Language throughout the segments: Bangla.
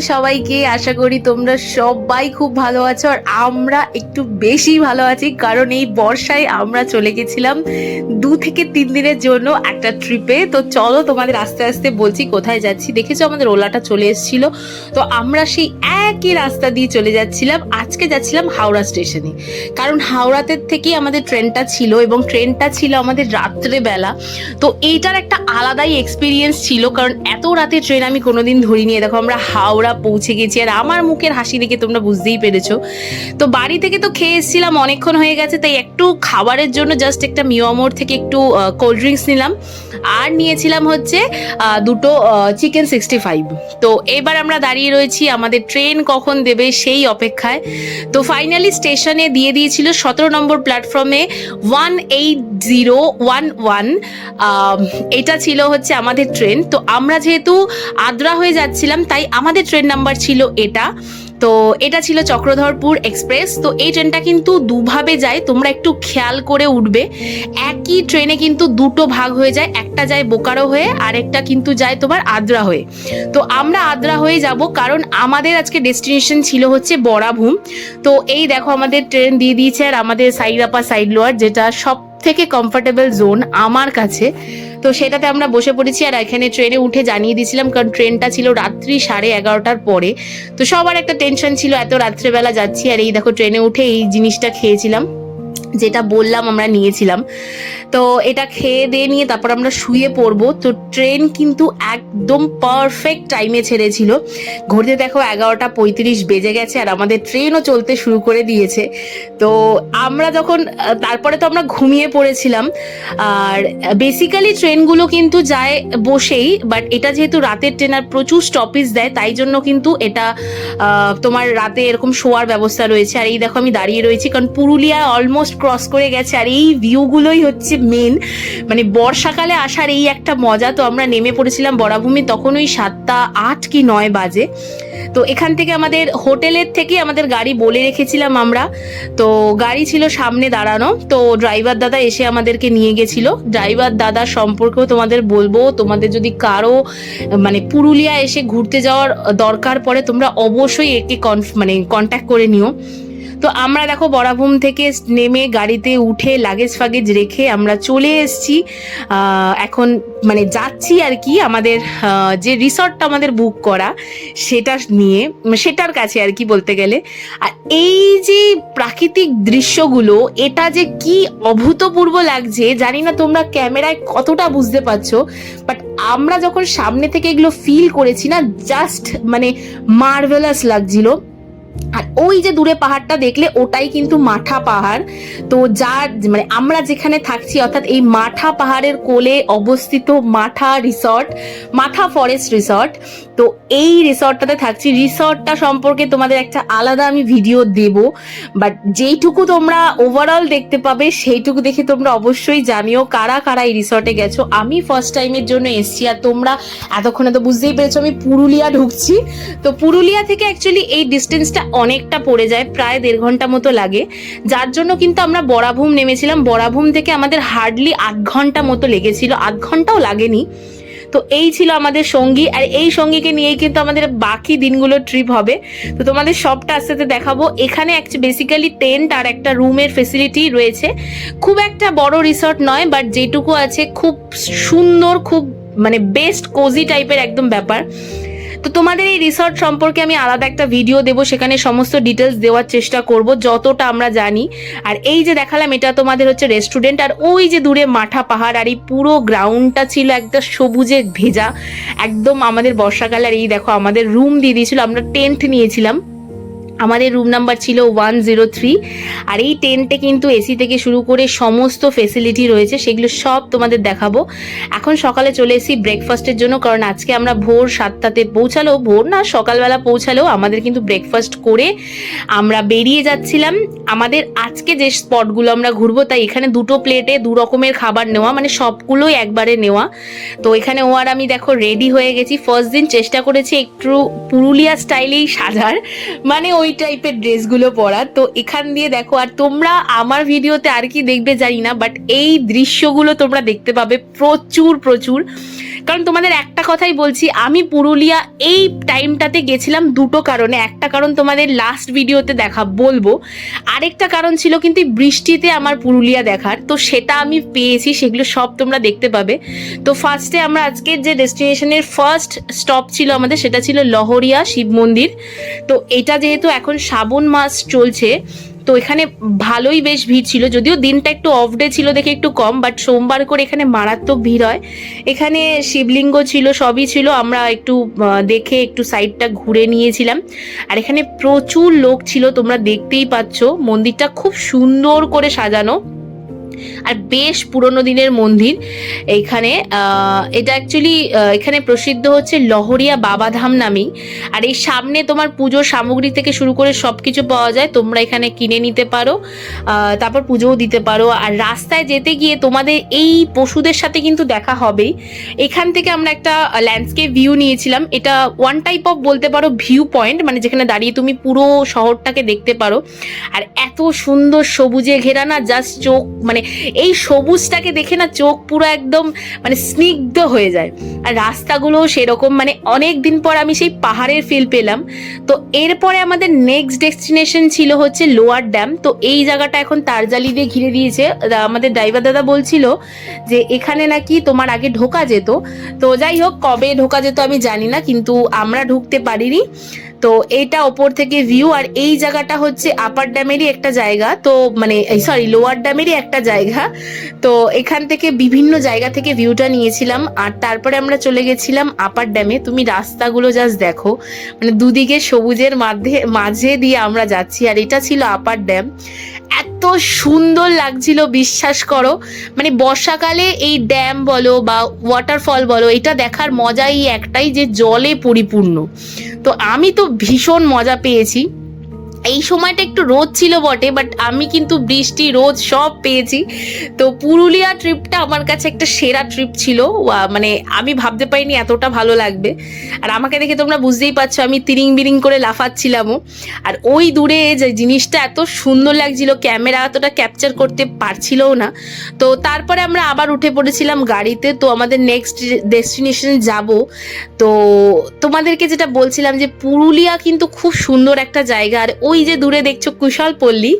সবাইকে, আশা করি তোমরা সবাই খুব ভালো আছো আর আমরা একটু বেশি ভালো আছি কারণ এই বর্ষায় আমরা চলে গেছিলাম দু থেকে তিন দিনের জন্য একটা ট্রিপে তো চলো তোমাদের আস্তে আস্তে বলছি কোথায় যাচ্ছি। দেখেছ আমাদের ওলাটা চলে এসেছিল। তো আমরা সেই একই রাস্তা দিয়ে চলে যাচ্ছিলাম। আজকে যাচ্ছিলাম হাওড়া স্টেশনে। কারণ হাওড়াতে থেকেই আমাদের ট্রেনটা ছিল এবং ট্রেনটা ছিল আমাদের রাত্রেবেলা। তো এইটার একটা আলাদাই এক্সপিরিয়েন্স ছিল। কারণ এত রাতে ট্রেন আমি কোনোদিন ধরিনি। দেখো আমরা হাওড়া পৌঁছে গেছি। আর আমার মুখের হাসি দেখে তোমরা বুঝতেই পেরেছ। তো বাড়ি থেকে তো খেয়ে এসেছিলাম, অনেকক্ষণ হয়ে গেছে, তাই একটু খাবারের জন্য জাস্ট একটা মিয়ামোর থেকে একটু কোল্ড ড্রিঙ্কস নিলাম। আর নিয়েছিলাম হচ্ছে দুটো চিকেন সিক্সটি ফাইভ তো এবার আমরা দাঁড়িয়ে রয়েছি, আমাদের ট্রেন কখন দেবে সেই অপেক্ষায়। তো ফাইনালি স্টেশনে দিয়ে দিয়েছিল সতেরো নম্বর প্ল্যাটফর্মে one eight zero one one এটা ছিল হচ্ছে আমাদের ট্রেন তো আমরা যেহেতু আদ্রা হয়ে যাচ্ছিলাম, তাই আমাদের ট্রেন নাম্বার ছিল এটা। তো এটা ছিল চক্রধরপুর এক্সপ্রেস তো এই ট্রেনটা কিন্তু দুভাবে যায়, তোমরা একটু খেয়াল করে উঠবে। একই ট্রেনে কিন্তু দুটো ভাগ হয়ে যায়, একটা যায় বোকারো হয়ে আর একটা কিন্তু যায় তোমার আদ্রা হয়ে। তো আমরা আদ্রা হয়ে যাব কারণ আমাদের আজকে ডেস্টিনেশন ছিল হচ্ছে বরাভূম। তো এই দেখো আমাদের ট্রেন দিয়ে দিয়েছে আর আমাদের সাইড আপার সাইড লোয়ার যেটা সব থেকে কমফোর্টেবল জোন আমার কাছে। তো সেটাতে আমরা বসে পড়েছি আর এখানে ট্রেনে উঠে জানিয়ে দিয়েছিলাম, কারণ ট্রেনটা ছিল রাত্রি সাড়ে এগারোটার পরে। তো সবার একটা টেনশন ছিল, এত রাত্রেবেলা যাচ্ছি আর এই দেখো ট্রেনে উঠে এই জিনিসটা খেয়েছিলাম। যেটা বললাম আমরা নিয়েছিলাম। তো এটা খেয়ে দিয়ে নিয়ে তারপর আমরা শুয়ে পড়ব। তো ট্রেন কিন্তু একদম পারফেক্ট টাইমে ছেড়েছিল। ঘুরতে দেখো এগারোটা পঁয়ত্রিশ বেজে গেছে আর আমাদের ট্রেনও চলতে শুরু করে দিয়েছে। তো আমরা যখন, তারপরে তো আমরা ঘুমিয়ে পড়েছিলাম। আর বেসিক্যালি ট্রেনগুলো কিন্তু যায় বসেই বাট এটা যেহেতু রাতের ট্রেন আর প্রচুর স্টপেজ দেয়, তাই জন্য কিন্তু এটা তোমার রাতে এরকম শোয়ার ব্যবস্থা রয়েছে। আর এই দেখো আমি দাঁড়িয়ে রয়েছি, কারণ পুরুলিয়া অলমোস্ট ক্রস করে গেছে আর এই ভিউগুলোই হচ্ছে মেন মানে বর্ষাকালে আসার এই একটা মজা তো আমরা নেমে পড়েছিলাম বরাভূমি, তখন ওই সাতটা আট কি নয় বাজে। তো এখান থেকে আমাদের হোটেলের থেকে আমাদের গাড়ি বলে রেখেছিলাম আমরা। তো গাড়ি ছিল সামনে দাঁড়ানো, তো ড্রাইভার দাদা এসে আমাদেরকে নিয়ে গেছিল। ড্রাইভার দাদা সম্পর্কেও তোমাদের বলব, তোমাদের যদি কারও মানে পুরুলিয়া এসে ঘুরতে যাওয়ার দরকার পড়ে, তোমরা অবশ্যই একে কনফ- মানে কন্ট্যাক্ট করে নিও। তো আমরা দেখো বরাভূম থেকে নেমে গাড়িতে উঠে লাগেজ ফাগেজ রেখে আমরা চলে এসেছি। এখন মানে যাচ্ছি আর কি আমাদের যে রিসর্টটা আমাদের বুক করা, সেটা নিয়ে, সেটার কাছে আর কি বলতে গেলে। আর এই যে প্রাকৃতিক দৃশ্যগুলো, এটা যে কি অভূতপূর্ব লাগছে, জানি না তোমরা ক্যামেরায় কতটা বুঝতে পারছ বাট আমরা যখন সামনে থেকে এগুলো ফিল করেছি না জাস্ট মানে মার্ভেলাস লাগছিল। আর ওই যে দূরে পাহাড়টা দেখলে ওটাই কিন্তু মাঠা পাহাড়। তো যার মানে আমরা যেখানে থাকছি, অর্থাৎ এই মাঠা পাহাড়ের কোলে অবস্থিত মাঠা রিসর্ট মাঠা ফরেস্ট রিসর্ট তো এই রিসর্টটাতে থাকছি। রিসর্টটা সম্পর্কে তোমাদের একটা আলাদা আমি ভিডিও দেব। বাট যেইটুকু তোমরা ওভারঅল দেখতে পাবে, সেইটুকু দেখে তোমরা অবশ্যই জানিও কারা কারা এই রিসর্টে গেছো। আমি ফার্স্ট টাইমের জন্য এসছি আর তোমরা এতক্ষণে তো বুঝতেই পেরেছ আমি পুরুলিয়া ঢুকছি। তো পুরুলিয়া থেকে অ্যাকচুয়ালি এই ডিস্টেন্সটা অনেকটা পড়ে যায়, প্রায় দেড় ঘণ্টা মতো লাগে। যার জন্য কিন্তু আমরা বরাভূম নেমেছিলাম। বরাভূম থেকে আমাদের হার্ডলি আধ ঘণ্টা মতো লেগেছিল। আধ ঘন্টাও লাগেনি। তো এই ছিল আমাদের সঙ্গী। আর এই সঙ্গীকে নিয়েই কিন্তু আমাদের বাকি দিনগুলো ট্রিপ হবে। তো তোমাদের সবটা আস্তে আস্তে দেখাবো। এখানে বেসিক্যালি টেন্ট আর একটা রুমের ফেসিলিটি রয়েছে। খুব একটা বড় রিসর্ট নয় বাট যেটুকু আছে, খুব সুন্দর, খুব মানে বেস্ট কোজি টাইপের একদম ব্যাপার। তো তোমাদের এই রিসর্ট সম্পর্কে আমি আলাদা একটা ভিডিও দেবো, সেখানে সমস্ত ডিটেলস দেওয়ার চেষ্টা করব, যতটা আমরা জানি। আর এই যে দেখালাম, এটা তোমাদের হচ্ছে রেস্টুরেন্ট আর ওই যে দূরে মাঠা পাহাড়, আর এই পুরো গ্রাউন্ডটা ছিল একটা সবুজে ভেজা, একদম আমাদের বর্ষাকালে, আর এই দেখো আমাদের রুম দিয়ে দিয়েছিল, আমরা টেন্ট নিয়েছিলাম। আমাদের রুম নাম্বার ছিল ওয়ান জিরো থ্রি আর এই টেন্টে কিন্তু এসি থেকে শুরু করে সমস্ত ফেসিলিটি রয়েছে, সেগুলো সব তোমাদের দেখাবো। এখন সকালে চলে এসেছি ব্রেকফাস্টের জন্য, কারণ আজকে আমরা ভোর সাতটাতে পৌঁছালো। ভোর না, সকালবেলা পৌঁছালেও আমাদের কিন্তু ব্রেকফাস্ট করে আমরা বেরিয়ে যাচ্ছিলাম। আমাদের আজকে যে স্পটগুলো আমরা ঘুরবো, তাই এখানে দুটো প্লেটে দু রকমের খাবার নেওয়া মানে সবগুলোই একবারে নেওয়া। তো এখানে ও আর আমি দেখো রেডি হয়ে গেছি। ফার্স্ট দিন চেষ্টা করেছি একটু পুরুলিয়া স্টাইলেই সাজার। মানে ওই টাইপের ড্রেসগুলো পরা। তো এখান দিয়ে দেখো, আর তোমরা আমার ভিডিওতে আর কি দেখবে জানি না বাট এই দৃশ্যগুলো তোমরা দেখতে পাবে প্রচুর প্রচুর। কারণ তোমাদের একটা কথাই বলছি, আমি পুরুলিয়া এই টাইমটাতে গেছিলাম দুটো কারণে। একটা কারণ তোমাদের লাস্ট ভিডিওতে দেখা, বলব। আরেকটা কারণ ছিল কিন্তু বৃষ্টিতে আমার পুরুলিয়া দেখার, তো সেটা আমি পেয়েছি, সেগুলো সব তোমরা দেখতে পাবে। তো ফার্স্টে আমরা আজকের যে ডেস্টিনেশনের ফার্স্ট স্টপ ছিল আমাদের, সেটা ছিল লহরিয়া শিব মন্দির। তো এটা যেহেতু এখন শ্রাবণ মাস চলছে, তো এখানে ভালোই বেশ ভিড় ছিল। যদিও দিনটা একটু অফ ডে ছিল দেখে একটু কম বাট সোমবার করে এখানে মারাত্মক ভিড় হয়। এখানে শিবলিঙ্গ ছিল, সবই ছিল, আমরা একটু দেখে একটু সাইডটা ঘুরে নিয়েছিলাম। আর এখানে প্রচুর লোক ছিল, তোমরা দেখতেই পাচ্ছ। মন্দিরটা খুব সুন্দর করে সাজানো। আর বেশ পুরনো দিনের মন্দির। এখানে এটা অ্যাকচুয়ালি এখানে প্রসিদ্ধ হচ্ছে লহরিয়া বাবাধাম নামেই। আর এই সামনে তোমার পুজোর সামগ্রী থেকে শুরু করে সব কিছু পাওয়া যায়। তোমরা এখানে কিনে নিতে পারো তারপর পুজোও দিতে পারো। আর রাস্তায় যেতে গিয়ে তোমাদের এই পশুদের সাথে কিন্তু দেখা হবেই। এখান থেকে আমরা একটা ল্যান্ডস্কেপ ভিউ নিয়েছিলাম। এটা ওয়ান টাইপ অফ বলতে পারো ভিউ পয়েন্ট মানে যেখানে দাঁড়িয়ে তুমি পুরো শহরটাকে দেখতে পারো। আর এত সুন্দর সবুজে ঘেরা না জাস্ট চোখ মানে এই সবুজটাকে দেখে না চোখ পুরো একদম মানে স্নিগ্ধ হয়ে যায়। আর রাস্তাগুলো সেরকম মানে অনেক দিন পর আমি সেই পাহাড়ের ফিল পেলাম। তো এরপরে আমাদের নেক্সট ডেস্টিনেশন ছিল হচ্ছে লোয়ার ড্যাম। তো এই জায়গাটা এখন তারজালি দিয়ে ঘিরে দিয়েছে। আমাদের ড্রাইভার দাদা বলছিল যে এখানে নাকি তোমার আগে ঢোকা যেত। তো যাই হোক, কবে ঢোকা যেত আমি জানি না, কিন্তু আমরা ঢুকতে পারিনি। তো এটা ওপর থেকে ভিউ আর এই জায়গাটা হচ্ছে আপার ড্যামেরই একটা জায়গা। তো মানে সরি লোয়ার ড্যামেরই একটা জায়গা। তো এখান থেকে বিভিন্ন জায়গা থেকে ভিউটা নিয়েছিলাম। আর তারপরে আমরা চলে গেছিলাম আপার ড্যামে তুমি রাস্তাগুলো জাস্ট দেখো। মানে দুদিকে সবুজের মাঝে মাঝে দিয়ে আমরা যাচ্ছি। আর এটা ছিল আপার ড্যাম এত সুন্দর লাগছিল, বিশ্বাস করো। মানে বর্ষাকালে এই ড্যাম বলো বা ওয়াটারফল বলো, এটা দেখার মজাই একটাই যে জলে পরিপূর্ণ। তো আমি তো ভীষণ মজা পেয়েছি। এই সময়টা একটু রোদ ছিল বটে বাট আমি কিন্তু বৃষ্টি, রোদ সব পেয়েছি। তো পুরুলিয়া ট্রিপটা আমার কাছে একটা সেরা ট্রিপ ছিল। মানে আমি ভাবতে পারিনি এতটা ভালো লাগবে। আর আমাকে দেখে তোমরা বুঝতেই পারছ, আমি তিরিং বিরিং করে লাফাচ্ছিলামও। আর ওই দূরে যে জিনিসটা এত সুন্দর লাগছিল, ক্যামেরা এতটা ক্যাপচার করতে পারছিলও না। তো তারপরে আমরা আবার উঠে পড়েছিলাম গাড়িতে। তো আমাদের নেক্সট ডেস্টিনেশন যাব। তো তোমাদেরকে যেটা বলছিলাম যে পুরুলিয়া কিন্তু খুব সুন্দর একটা জায়গা। আর ওই যে দূরে দেখছ কুশল পল্লী,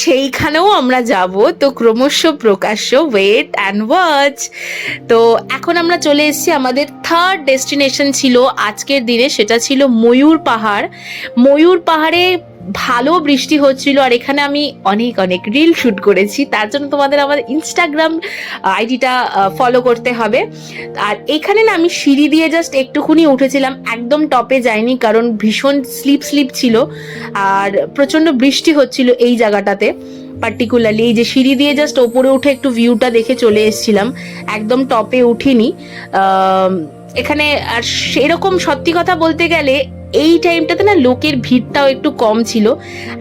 সেইখানেও আমরা যাব। তো ক্রমশ প্রকাশ্য ওয়েট অ্যান্ড ওয়াচ তো এখন আমরা চলে এসেছি, আমাদের থার্ড ডেস্টিনেশন ছিল আজকের দিনে, সেটা ছিল ময়ূর পাহাড়। ময়ূর পাহাড়ে ভালো বৃষ্টি হচ্ছিল আর এখানে আমি অনেক অনেক রিল শুট করেছি। তার জন্য তোমাদের আমার ইনস্টাগ্রাম আইডিটা ফলো করতে হবে। আর এখানে না আমি সিঁড়ি দিয়ে জাস্ট একটুখানি উঠেছিলাম। একদম টপে যাইনি, কারণ ভীষণ স্লিপ স্লিপ ছিল। আর প্রচণ্ড বৃষ্টি হচ্ছিল এই জায়গাটাতে পার্টিকুলারলি এই যে সিঁড়ি দিয়ে জাস্ট ওপরে উঠে একটু ভিউটা দেখে চলে এসেছিলাম। একদম টপে উঠিনি। এখানে আর সেরকম সত্যি কথা বলতে গেলে এই টাইমটাতে না লোকের ভিড়টাও একটু কম ছিল।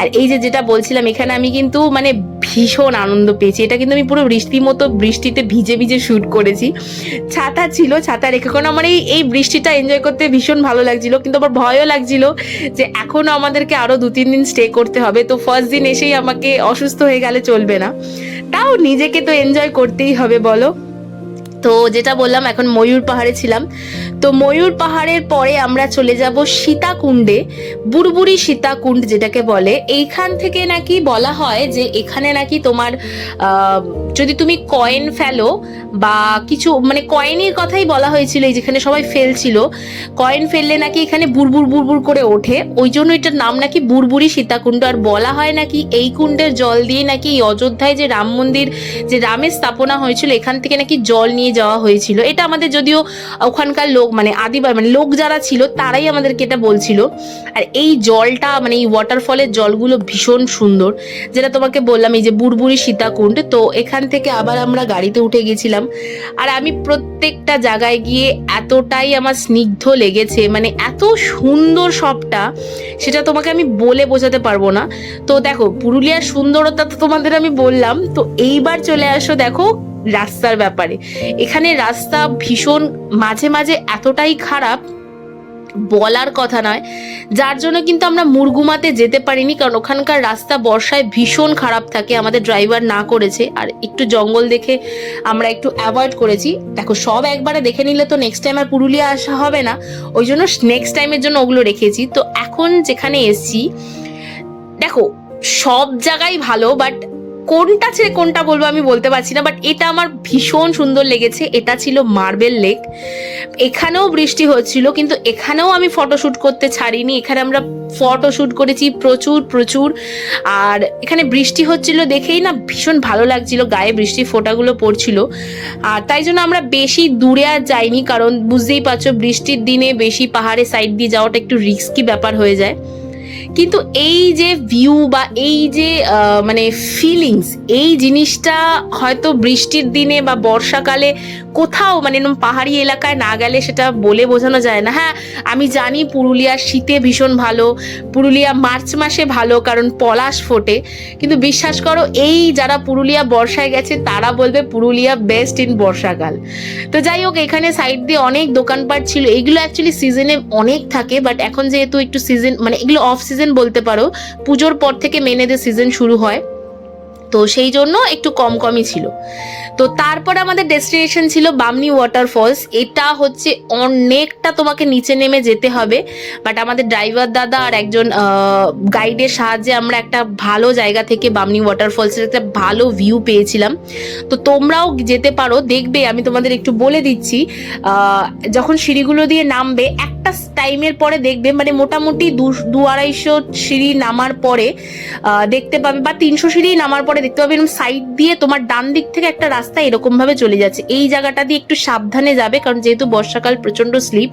আর এই যে যেটা বলছিলাম, এখানে আমি কিন্তু মানে ভীষণ আনন্দ পেয়েছি। এটা কিন্তু আমি পুরো বৃষ্টি মতো বৃষ্টিতে ভিজে ভিজে শ্যুট করেছি। ছাতা ছিল, ছাতা রেখে, কারণ আমার এই এই বৃষ্টিটা এনজয় করতে ভীষণ ভালো লাগছিল। কিন্তু আমার ভয়ও লাগছিল যে এখনও আমাদেরকে আরও দু, তিন দিন স্টে করতে হবে। তো ফার্স্ট দিন এসেই আমাকে অসুস্থ হয়ে গেলে চলবে না। তাও নিজেকে তো এনজয় করতেই হবে, বলো। তো যেটা বললাম, এখন ময়ূর পাহাড়ে ছিলাম। তো ময়ূর পাহাড়ের পরে আমরা চলে যাব সীতাকুণ্ডে, বুড়বুড়ি সীতাকুণ্ড যেটাকে বলে। এইখান থেকে নাকি বলা হয় যে এখানে নাকি তোমার যদি তুমি কয়েন ফেলো বা কিছু মানে কয়েনের কথাই বলা হয়েছিল, এই যেখানে সবাই ফেলছিল, কয়েন ফেললে নাকি এখানে বুড়বুড় বুড়বুড় করে ওঠে। ওই জন্য এটার নাম নাকি বুড়বুড়ি সীতাকুণ্ড। আর বলা হয় নাকি এই কুণ্ডের জল দিয়ে নাকি এই অযোধ্যায় যে রাম মন্দির, যে রামের স্থাপনা হয়েছিল, এখান থেকে নাকি জল নিয়ে যাওয়া হয়েছিল। এটা আমাদের যদিও ওখানকার লোক মানে আদিবার মানে লোক যারা ছিল, তারাই আমাদেরকে এটা বলছিল। আর এই জলটা মানে এই ওয়াটারফলের জলগুলো ভীষণ সুন্দর। যেটা তোমাকে বললাম, এই যে বুড়বুড়ি সীতাকুণ্ড, তো এখান থেকে আবার আমরা গাড়িতে উঠে গেছিলাম। আর আমি প্রত্যেকটা জায়গায় গিয়ে এতটাই আমার স্নিগ্ধ লেগেছে মানে এত সুন্দর সবটা, সেটা তোমাকে আমি বলে বোঝাতে পারব না। তো দেখো, পুরুলিয়ার সুন্দরতা তো তোমাদের আমি বললাম। তো এইবার চলে আসো, দেখো রাস্তার ব্যাপারে। এখানে রাস্তা ভীষণ মাঝে মাঝে এতটাই খারাপ, বলার কথা নয়। যার জন্য কিন্তু আমরা মুরগুমাতে যেতে পারিনি, কারণ ওখানকার রাস্তা বর্ষায় ভীষণ খারাপ থাকে, আমাদের ড্রাইভার না করেছে। আর একটু জঙ্গল দেখে আমরা একটু অ্যাভয়েড করেছি। দেখো, সব একবারে দেখে নিলে তো নেক্সট টাইম আর পুরুলিয়া আসা হবে না। ওই জন্য নেক্সট টাইমের জন্য ওগুলো রেখেছি। তো এখন যেখানে এসছি, দেখো, সব জায়গায় ভালো বাট কোনটা ছেড়ে কোনটা বলব আমি বলতে পারছি না বাট এটা আমার ভীষণ সুন্দর লেগেছে। এটা ছিল মার্বেল লেক এখানেও বৃষ্টি হচ্ছিল, কিন্তু এখানেও আমি ফটোশ্যুট করতে ছাড়িনি। এখানে আমরা ফটোশ্যুট করেছি প্রচুর প্রচুর। আর এখানে বৃষ্টি হচ্ছিল দেখেই না ভীষণ ভালো লাগছিল, গায়ে বৃষ্টির ফোঁটাগুলো পড়ছিল। আর তাই জন্য আমরা বেশি দূরে আর যাইনি, কারণ বুঝতেই পারছ বৃষ্টির দিনে বেশি পাহাড়ে সাইড দিয়ে যাওয়াটা একটু রিস্কি ব্যাপার হয়ে যায়। কিন্তু এই যে ভিউ বা এই যে মানে ফিলিংস এই জিনিসটা হয়তো বৃষ্টির দিনে বা বর্ষাকালে কোথাও মানে এরকম পাহাড়ি এলাকায় না গেলে সেটা বলে বোঝানো যায় না। হ্যাঁ আমি জানি পুরুলিয়ার শীতে ভীষণ ভালো, পুরুলিয়া মার্চ মাসে ভালো কারণ পলাশ ফোটে, কিন্তু বিশ্বাস করো এই যারা পুরুলিয়া বর্ষায় গেছে তারা বলবে পুরুলিয়া বেস্ট ইন বর্ষাকাল। তো যাই হোক, এখানে সাইড দিয়ে অনেক দোকানপাট ছিল, এগুলো অ্যাকচুয়ালি সিজনে অনেক থাকে বাট এখন যেহেতু একটু সিজন মানে এগুলো অফ সিজন বলতে পারো পুজোর পর থেকে মেনেদের সিজন শুরু হয়। তো সেই জন্য একটু কম কমই ছিল। তো তারপর আমাদের ডেস্টিনেশন ছিল বামনি ওয়াটারফলস এটা হচ্ছে অনেকটা তোমাকে নিচে নেমে যেতে হবে। বাট আমাদের ড্রাইভার দাদা আর একজন গাইডের সাহায্যে আমরা একটা ভালো জায়গা থেকে বামনি ওয়াটারফলসের একটা ভালো ভিউ পেয়েছিলাম। তো তোমরাও যেতে পারো। দেখবে, আমি তোমাদের একটু বলে দিচ্ছি যখন সিঁড়িগুলো দিয়ে নামবে, একটা টাইমের পরে দেখবে মানে মোটামুটি দু আড়াইশো সিঁড়ি নামার পরে দেখতে পাবে বা তিনশো সিঁড়ি নামার পরে দেখতে পাবে এরকম সাইড দিয়ে তোমার ডান দিক থেকে একটা রাস্তা এরকম ভাবে চলে যাচ্ছে। এই জায়গাটা দিয়ে একটু সাবধানে যাবে কারণ যেহেতু বর্ষাকাল প্রচণ্ড স্লিপ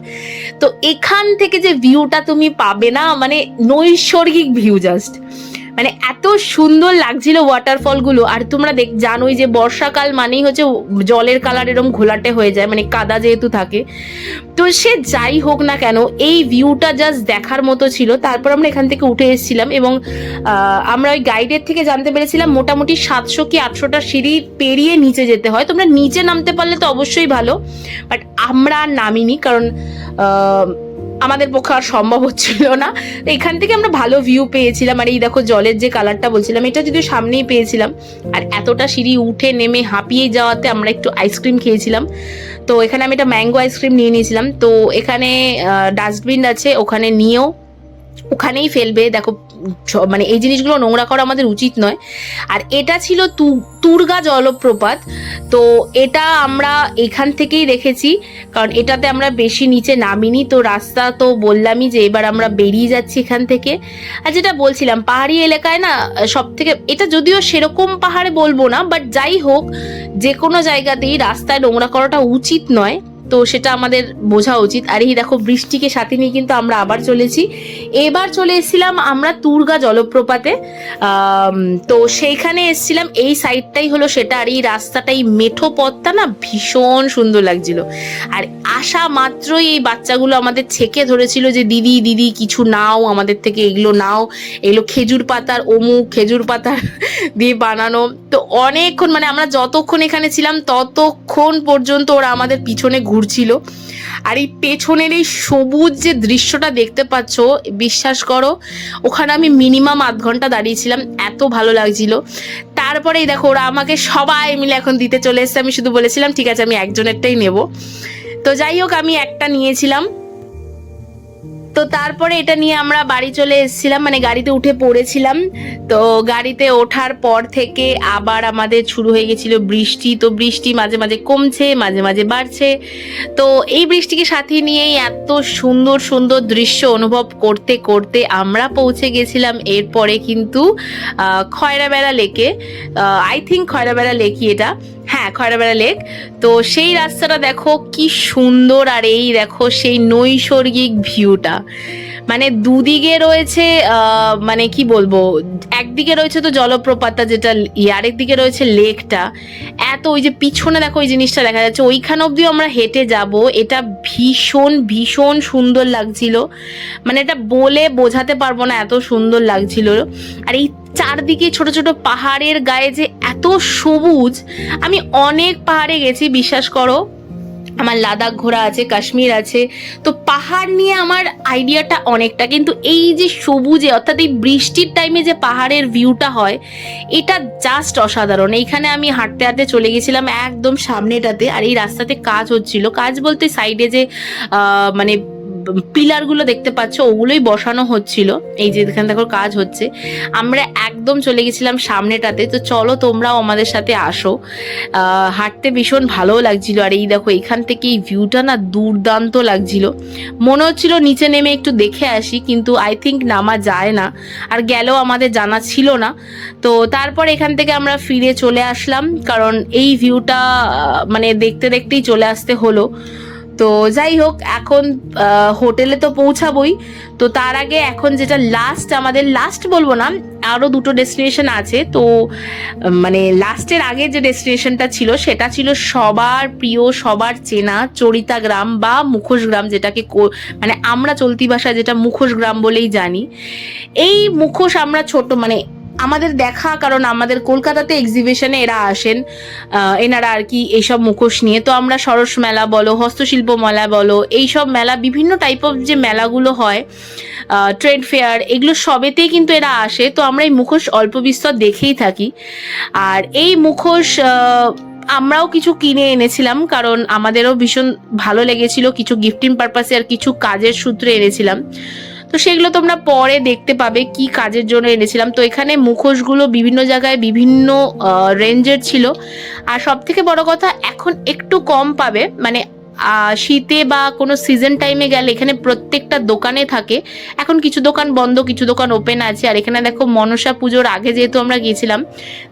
তো এখান থেকে যে ভিউটা তুমি পাবে না মানে নৈসর্গিক ভিউ জাস্ট মানে এত সুন্দর লাগছিল ওয়াটারফলগুলো আর তোমরা দেখ, জানোই যে বর্ষাকাল মানেই হচ্ছে জলের কালার এরকম ঘোলাটে হয়ে যায় মানে কাদা যেহেতু থাকে। তো সে যাই হোক না কেন, এই ভিউটা জাস্ট দেখার মতো ছিল। তারপর আমরা এখান থেকে উঠে এসেছিলাম এবং আমরা ওই গাইডের থেকে জানতে পেরেছিলাম মোটামুটি সাতশো কি আটশোটা সিঁড়ি পেরিয়ে নিচে যেতে হয়। তোমরা নিচে নামতে পারলে তো অবশ্যই ভালো বাট আমরা নামিনি কারণ আমাদের পক্ষে আর সম্ভব হচ্ছিল না। এখান থেকে আমরা ভালো ভিউ পেয়েছিলাম। আর এই দেখো জলের যে কালারটা বলছিলাম, এটা যদি সামনেই পেয়েছিলাম। আর এতটা সিঁড়ি উঠে নেমে হাঁপিয়ে যাওয়াতে আমরা একটু আইসক্রিম খেয়েছিলাম। তো এখানে আমি এটা ম্যাঙ্গো আইসক্রিম নিয়ে নিয়েছিলাম। তো এখানে ডাস্টবিন আছে, ওখানে নিয়েও ওখানেই ফেলবে। দেখো মানে এই জিনিসগুলো নোংরা করা আমাদের উচিত নয়। আর এটা ছিল তুর্গা জলপ্রপাত। তো এটা আমরা এখান থেকেই দেখেছি, কারণ এটাতে আমরা বেশি নিচে নামিনি। তো রাস্তা তো বললামই যে এবার আমরা বেরিয়ে যাচ্ছি এখান থেকে। আর যেটা বলছিলাম, পাহাড়ি এলাকায় না সব থেকে এটা যদিও সেরকম পাহাড়ে বলব না বাট যাই হোক, যে কোনো জায়গাতেই রাস্তায় নোংরা করাটা উচিত নয়। তো সেটা আমাদের বোঝা উচিত। আর এই দেখো, বৃষ্টিকে সাথে নিয়ে কিন্তু আমরা আবার চলেছি। এবার চলে এসেছিলাম আমরা তুর্গা জলপ্রপাতে। তো সেইখানে এসেছিলাম। এই সাইডটাই হলো সেটা। আর এই রাস্তাটা, এই মেঠো পথটা না ভীষণ সুন্দর লাগছিল। আর আসা মাত্রই এই বাচ্চাগুলো আমাদের ছেকে ধরেছিল যে, দিদি দিদি, কিছু নাও আমাদের থেকে, এগুলো নাও। এগুলো খেজুর পাতার অমুক, খেজুর পাতার দিয়ে বানানো। তো অনেকক্ষণ মানে আমরা যতক্ষণ এখানে ছিলাম, ততক্ষণ পর্যন্ত ওরা আমাদের পিছনে ঘুরছিল আর এই পেছনের এই সবুজ যে দৃশ্যটা দেখতে পাচ্ছ, বিশ্বাস করো, ওখানে আমি মিনিমাম আধ ঘণ্টা দাঁড়িয়েছিলাম, এত ভালো লাগছিল। তারপরেই দেখো, ওরা আমাকে সবাই মিলে এখন দিতে চলে এসছে। আমি শুধু বলেছিলাম, ঠিক আছে, আমি একজনেরটাই নেব। তো যাই হোক, আমি একটা নিয়েছিলাম। তো তারপরে এটা নিয়ে আমরা বাড়ি চলে এসেছিলাম মানে গাড়িতে উঠে পড়েছিলাম। তো গাড়িতে ওঠার পর থেকে আবার আমাদের শুরু হয়ে গেছিল বৃষ্টি। তো বৃষ্টি মাঝে মাঝে কমছে, মাঝে মাঝে বাড়ছে। তো এই বৃষ্টিকে সাথে নিয়েই এত সুন্দর সুন্দর দৃশ্য অনুভব করতে করতে আমরা পৌঁছে গেছিলাম। এরপরে কিন্তু খয়রাবেড়া লেকে আই থিঙ্ক খয়রাবেড়া লেকই এটা। হ্যাঁ খয়রাবেড়া লেক। তো সেই রাস্তাটা দেখো কি সুন্দর আর এই দেখো সেই নৈসর্গিক ভিউটা। মানে দুদিকে রয়েছে মানে কি বলব একদিকে রয়েছে তো জলপ্রপাতটা যেটা ই, আরেক দিকে রয়েছে লেকটা। এত ওই যে পিছনে দেখো ওই জিনিসটা দেখা যাচ্ছে ওইখান অব্দিও আমরা হেঁটে যাব এটা ভীষণ ভীষণ সুন্দর লাগছিল। মানে এটা বলে বোঝাতে পারব না এত সুন্দর লাগছিল। আর এই চারদিকে ছোট ছোট পাহাড়ের গায়ে যে এত সবুজ আমি অনেক পাহাড়ে গেছি বিশ্বাস করো। আমার লাদাখ ঘোরা আছে কাশ্মীর আছে। তো পাহাড় নিয়ে আমার আইডিয়াটা অনেকটা কিন্তু এই যে সবুজে অর্থাৎ এই বৃষ্টির টাইমে যে পাহাড়ের ভিউটা হয় এটা জাস্ট অসাধারণ। এইখানে আমি হাঁটতে হাঁটতে চলে গেছিলাম একদম সামনেটাতে আর এই রাস্তাতে কাজ হচ্ছিল। কাজ বলতে সাইডে যে আহ, মানে পিলারগুলো দেখতে পাচ্ছ, ওগুলোই বসানো হচ্ছিল। এই যে এখানে দেখো কাজ হচ্ছে। আমরা একদম চলে গেছিলাম সামনেটাতে, তো চলো তোমরাও আমাদের সাথে আসো। হাঁটতে ভীষণ ভালোও লাগছিল, আর এই দেখো এখান থেকে এই ভিউটা না দুর্দান্ত লাগছিল। মনে হচ্ছিল নিচে নেমে একটু দেখে আসি, কিন্তু আই থিঙ্ক নামা যায় না, আর গেলেও আমাদের জানা ছিল না। তো তারপর এখান থেকে আমরা ফিরে চলে আসলাম, কারণ এই ভিউটা মানে দেখতে দেখতেই চলে আসতে হলো। তো যাই হোক, এখন হোটেলে তো পৌঁছাবই। তো তার আগে এখন যেটা লাস্ট আমাদের লাস্ট বলব না আরও দুটো ডেস্টিনেশন আছে। তো মানে লাস্টের আগে যে ডেস্টিনেশনটা ছিল, সেটা ছিল সবার প্রিয়, সবার চেনা চরিতা গ্রাম বা মুখোশ গ্রাম, যেটাকে মানে আমরা চলতি ভাষায় যেটা মুখোশ গ্রাম বলেই জানি। এই মুখোশ আমরা ছোট মানে আমাদের দেখা, কারণ আমাদের কলকাতাতে এক্সিবিশনে এরা আসেন এনারা আর কি এইসব মুখোশ নিয়ে। তো আমরা সরস মেলা বলো, হস্তশিল্প মেলা বলো, এইসব মেলা, বিভিন্ন টাইপ অফ যে মেলাগুলো হয় ট্রেড ফেয়ার এগুলো সবেতেই কিন্তু এরা আসে। তো আমরা এই মুখোশ অল্প বিস্তর দেখেই থাকি। আর এই মুখোশ আমরাও কিছু কিনে এনেছিলাম, কারণ আমাদেরও ভীষণ ভালো লেগেছিল। কিছু গিফটিং পারপাসে আর কিছু কাজের সূত্রে এনেছিলাম। তো সেগুলো তোমরা পরে দেখতে পাবে কি কাজের জন্য এনেছিলাম। তো এখানে মুখোশগুলো বিভিন্ন জায়গায় বিভিন্ন রেঞ্জের ছিল। আর সব থেকে বড় কথা, এখন একটু কম পাবে। মানে শীতে বা কোনো সিজন টাইমে গেলে এখানে প্রত্যেকটা দোকানে থাকে। এখন কিছু দোকান বন্ধ, কিছু দোকান ওপেন আছে। আর এখানে দেখো মনসা পুজোর আগে যেহেতু আমরা গিয়েছিলাম,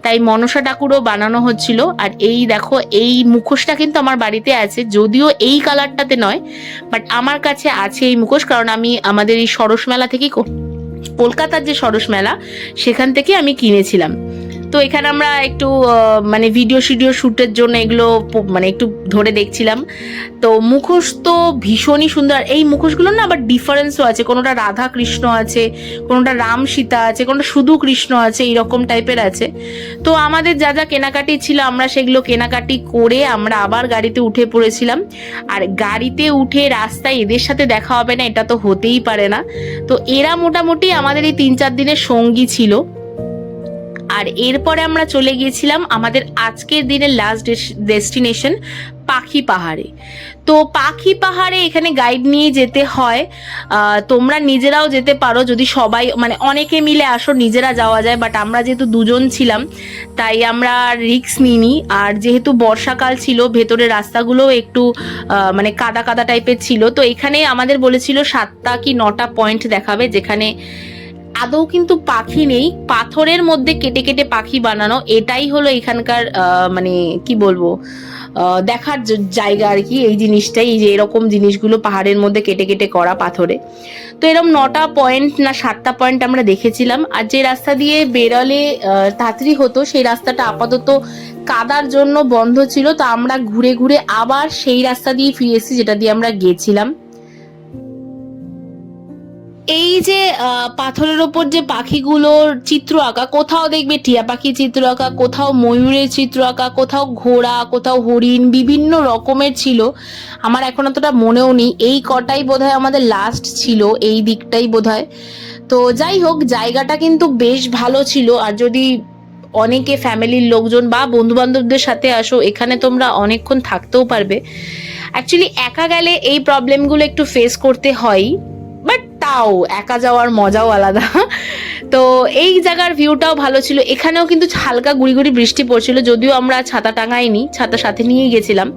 তাই মনসা ঠাকুরও বানানো হচ্ছিল। আর এই দেখো, এই মুখোশটা কিন্তু আমার বাড়িতে আছে। যদিও এই কালারটাতে নয় বাট আমার কাছে আছে এই মুখোশ, কারণ আমি আমাদের এই সরস মেলা থেকেই কলকাতার যে সরস মেলা, সেখান থেকে আমি কিনেছিলাম। তো এখানে আমরা একটু মানে ভিডিও শিডিও শ্যুটের জন্য এগুলো মানে একটু ধরে দেখছিলাম। তো মুখোশ তো ভীষণই সুন্দর। এই মুখোশগুলো না আবার ডিফারেন্সও আছে। কোনোটা রাধা কৃষ্ণ আছে, কোনোটা রাম সীতা আছে, কোনোটা শুধু কৃষ্ণ আছে, এইরকম টাইপের আছে। তো আমাদের যা যা কেনাকাটি ছিল আমরা সেগুলো কেনাকাটি করে আমরা আবার গাড়িতে উঠে পড়েছিলাম। আর গাড়িতে উঠে রাস্তায় এদের সাথে দেখা হবে না, এটা তো হতেই পারে না। তো এরা মোটামুটি আমাদের এই তিন চার দিনের সঙ্গী ছিল। আর এরপরে আমরা চলে গিয়েছিলাম আমাদের আজকের দিনের লাস্ট ডেস্টিনেশন পাখি পাহাড়ে। তো পাখি পাহাড়ে এখানে গাইড নিয়ে যেতে হয়। তোমরা নিজেরাও যেতে পারো যদি সবাই মানে অনেকে মিলে আসো, নিজেরা যাওয়া যায় বাট আমরা যেহেতু দুজন ছিলাম, তাই আমরা রিক্স নিইনি। আর যেহেতু বর্ষাকাল ছিল, ভেতরে রাস্তাগুলোও একটু মানে কাদা কাদা টাইপের ছিল, তো এখানে আমাদের বলেছিল সাতটা কি নটা পয়েন্ট দেখাবে, যেখানে আদৌ কিন্তু পাখি নেই। পাথরের মধ্যে কেটে কেটে পাখি বানানো, এটাই হলো এখানকার মানে কি বলব দেখার জায়গা আর কি এই জিনিসটাই যে এরকম জিনিসগুলো পাহাড়ের মধ্যে কেটে কেটে করা পাথরে। তো এরকম নটা পয়েন্ট না সাতটা পয়েন্ট আমরা দেখেছিলাম, আর যে রাস্তা দিয়ে বেরোলে তাড়াতাড়ি হতো, সেই রাস্তাটা আপাতত কাদার জন্য বন্ধ ছিল, তো আমরা ঘুরে ঘুরে আবার সেই রাস্তা দিয়ে ফিরে এসেছি, যেটা দিয়ে আমরা গেছিলাম। এই যে পাথরের ওপর যে পাখিগুলোর চিত্র আঁকা, কোথাও দেখবে টিয়া পাখির চিত্র আঁকা, কোথাও ময়ূরের চিত্র আঁকা, কোথাও ঘোড়া, কোথাও হরিণ, বিভিন্ন রকমের ছিল। আমার এখন অতটা মনেও নেই। এই কটাই বোধহয় আমাদের লাস্ট ছিল, এই দিকটাই বোধহয়। তো যাই হোক, জায়গাটা কিন্তু বেশ ভালো ছিল। আর যদি অনেকে ফ্যামিলির লোকজন বা বন্ধু বান্ধবদের সাথে আসো, এখানে তোমরা অনেকক্ষণ থাকতেও পারবে। অ্যাকচুয়ালি একা গেলে এই প্রবলেমগুলো একটু ফেস করতে হয়। তাও, একা যাওয়ার মজাও আলাদা। তো এই জায়গার ভিউটাও ভালো ছিল। এখানেও কিন্তু হালকা গুড়ি বৃষ্টি পড়ছিল, যদিও আমরা ছাতা টাঙাইনি, ছাতা সাথে নিয়েই গেছিলাম।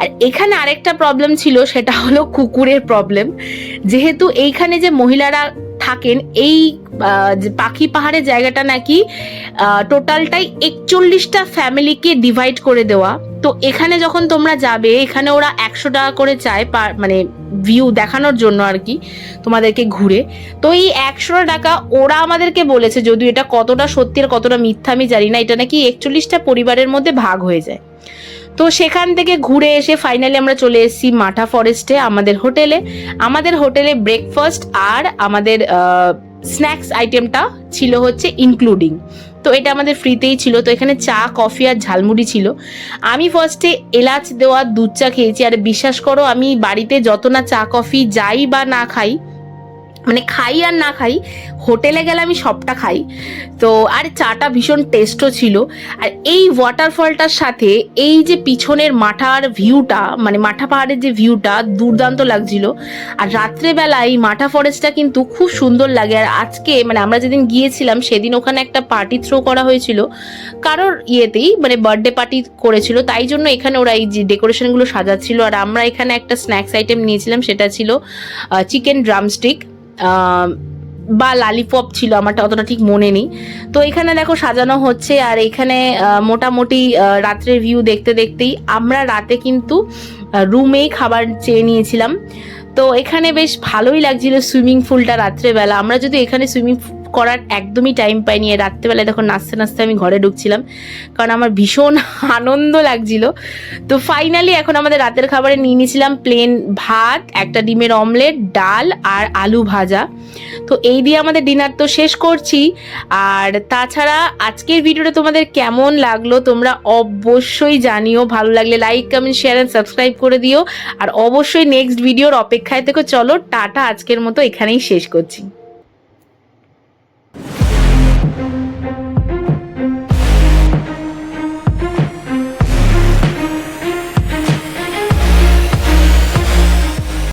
আর এখানে আরেকটা প্রবলেম ছিল, সেটা হলো কুকুরের প্রবলেম যেহেতু এইখানে যে মহিলারা থাকেন, এই পাখি পাহাড়ে জায়গাটা নাকি টোটালটাই একচল্লিশটা ফ্যামিলিকে ডিভাইড করে দেওয়া। তো এখানে যখন তোমরা যাবে, এখানে ওরা একশো টাকা করে চায় মানে ভিউ দেখানোর জন্য আর কি, তোমাদেরকে ঘুরে। তো এই একশো টাকা ওরা আমাদেরকে বলেছে, যদিও এটা কতটা সত্যি আর কতটা মিথ্যা আমি জানি না, এটা নাকি একচল্লিশটা পরিবারের মধ্যে ভাগ হয়ে যায়। তো সেখান থেকে ঘুরে এসে ফাইনালি আমরা চলে এসেছি মাঠা ফরেস্টে আমাদের হোটেলে আমাদের হোটেলে ব্রেকফাস্ট আর আমাদের স্ন্যাক্স আইটেমটা ছিল হচ্ছে ইনক্লুডিং তো এটা আমাদের ফ্রিতেই ছিল। তো এখানে চা কফি আর ঝালমুড়ি ছিল। আমি ফার্স্টে এলাচ দেওয়া দুধ চা খেয়েছি। আর বিশ্বাস করো, আমি বাড়িতে যত না চা কফি যাই বা না খাই মানে খাই আর না খাই, হোটেলে গেলে আমি সবটা খাই। তো, আর চাটা ভীষণ টেস্টও ছিল। আর এই ওয়াটারফলটার সাথে এই যে পিছনের মাঠার ভিউটা মানে মাঠা পাহাড়ের যে ভিউটা দুর্দান্ত লাগছিল। আর রাত্রেবেলা এই মাঠা ফরেস্টটা কিন্তু খুব সুন্দর লাগে। আর আজকে মানে আমরা যেদিন গিয়েছিলাম, সেদিন ওখানে একটা পার্টি থ্রো করা হয়েছিল। কারোর ইয়েতেই মানে বার্থডে পার্টি করেছিল। তাই জন্য এখানে ওরা এই যে ডেকোরেশনগুলো সাজাচ্ছিল। আর আমরা এখানে একটা স্ন্যাক্স আইটেম নিয়েছিলাম, সেটা ছিল চিকেন ড্রামস্টিক বা লালিপপ ছিল, আমারটা অতটা ঠিক মনে নেই। তো এখানে দেখো সাজানো হচ্ছে আর এখানে মোটামুটি রাত্রের ভিউ দেখতে দেখতেই আমরা রাতে কিন্তু রুমেই খাবার চেয়ে নিয়েছিলাম। তো এখানে বেশ ভালোই লাগছিল সুইমিং পুলটা রাত্রেবেলা। আমরা যদি এখানে সুইমিং করার একদমই টাইম পাইনি। রাত্রেবেলায় দেখো নাচতে নাচতে আমি ঘরে ঢুকছিলাম, কারণ আমার ভীষণ আনন্দ লাগছিল। তো ফাইনালি এখন আমাদের রাতের খাবারে নিয়ে নিয়েছিলাম প্লেন ভাত, একটা ডিমের অমলেট ডাল আর আলু ভাজা। তো এই দিয়ে আমাদের ডিনার তো শেষ করছি। আর তাছাড়া আজকের ভিডিওটা তোমাদের কেমন লাগল তোমরা অবশ্যই জানিও। ভালো লাগলে like comment share and subscribe করে দিও। আর অবশ্যই নেক্সট ভিডিওর অপেক্ষায় থেকে। চলো, টাটা, আজকের মতো এখানেই শেষ করছি।